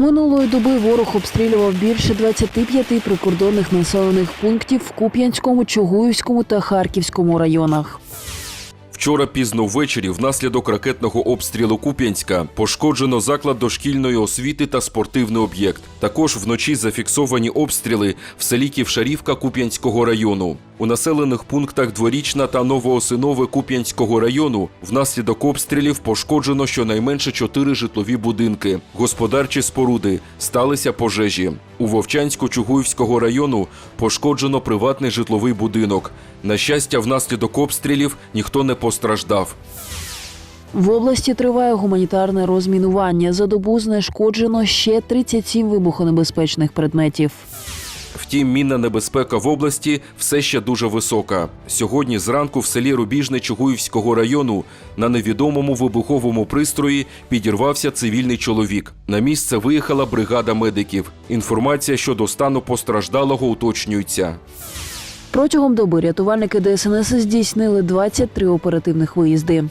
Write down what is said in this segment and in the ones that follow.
Минулої доби ворог обстрілював більше 25 прикордонних населених пунктів в Куп'янському, Чугуївському та Харківському районах. Вчора пізно ввечері внаслідок ракетного обстрілу Куп'янська пошкоджено заклад дошкільної освіти та спортивний об'єкт. Також вночі зафіксовані обстріли в селі Ківшарівка Куп'янського району. У населених пунктах Дворічна та Новоосинове Куп'янського району внаслідок обстрілів пошкоджено щонайменше чотири житлові будинки, господарчі споруди, сталися пожежі. У Вовчанську Чугуївського району пошкоджено приватний житловий будинок. На щастя, внаслідок обстрілів ніхто не постраждав. В області триває гуманітарне розмінування. За добу знешкоджено ще 37 вибухонебезпечних предметів. Втім, мінна небезпека в області все ще дуже висока. Сьогодні зранку в селі Рубіжне Чугуївського району на невідомому вибуховому пристрої підірвався цивільний чоловік. На місце виїхала бригада медиків. Інформація щодо стану постраждалого уточнюється. Протягом доби рятувальники ДСНС здійснили 23 оперативних виїзди.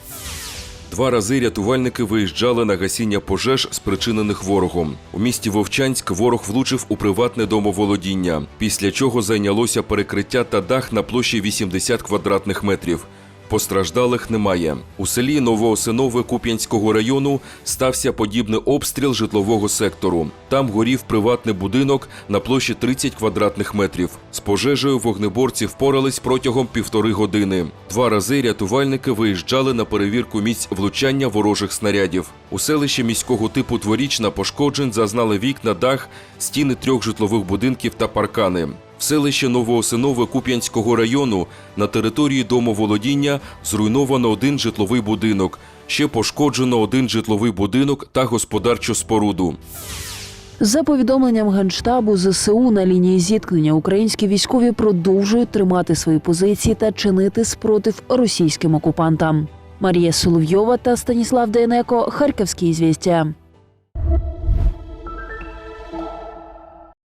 Два рази рятувальники виїжджали на гасіння пожеж, спричинених ворогом. У місті Вовчанськ ворог влучив у приватне домоволодіння, після чого зайнялося перекриття та дах на площі 80 квадратних метрів. Постраждалих немає. У селі Новоосинове Куп'янського району стався подібний обстріл житлового сектору. Там горів приватний будинок на площі 30 квадратних метрів. З пожежею вогнеборці впорались протягом півтори години. Два рази рятувальники виїжджали на перевірку місць влучання ворожих снарядів. У селищі міського типу Дворічна пошкоджень зазнали вікна, дах, стіни трьох житлових будинків та паркани. В селищі Новоосинове Куп'янського району на території домоволодіння зруйновано один житловий будинок. Ще пошкоджено один житловий будинок та господарчу споруду. За повідомленням Генштабу ЗСУ на лінії зіткнення українські військові продовжують тримати свої позиції та чинити спротив російським окупантам. Марія Соловйова та Станіслав Дейнеко, Харківські звістя.